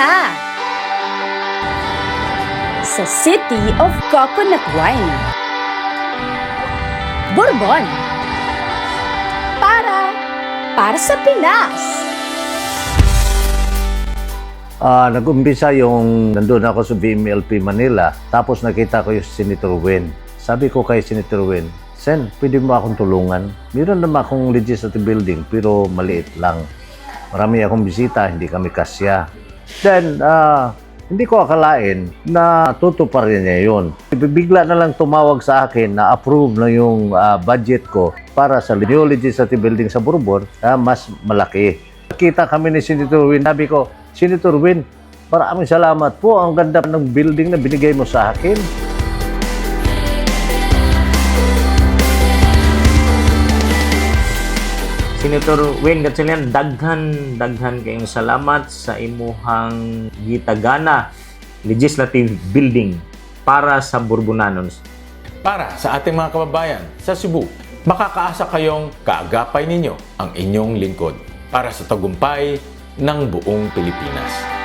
na! Sa City of Coconut Wine. Bourbon. Para, para sa Pinas. Ah, nag-umpisa yung nandun ako sa VMLP Manila, tapos nakita ko yung Senator Wen. Sabi ko kay Senator Wen, Sen, pwede mo akong tulungan? Meron naman akong legislative building, pero maliit lang. Marami akong bisita, hindi kami kasya. Then, ah, hindi ko akalain na tutuparin niya yun. Bigla na lang tumawag sa akin na approve na yung ah, budget ko para sa new legislative building sa Bourbon na mas malaki. Kita kami ni Senator Win. Sabi ko, Senator Win, maraming salamat po. Ang ganda ng building na binigay mo sa akin. Senator Wayne Gatchalian, daghan daghan kayong salamat sa imuhang gitagana legislative building para sa Bourbonanos. Para sa ating mga kababayan sa Cebu, makakaasa kayong kaagapay ninyo ang inyong lingkod para sa tagumpay ng buong Pilipinas.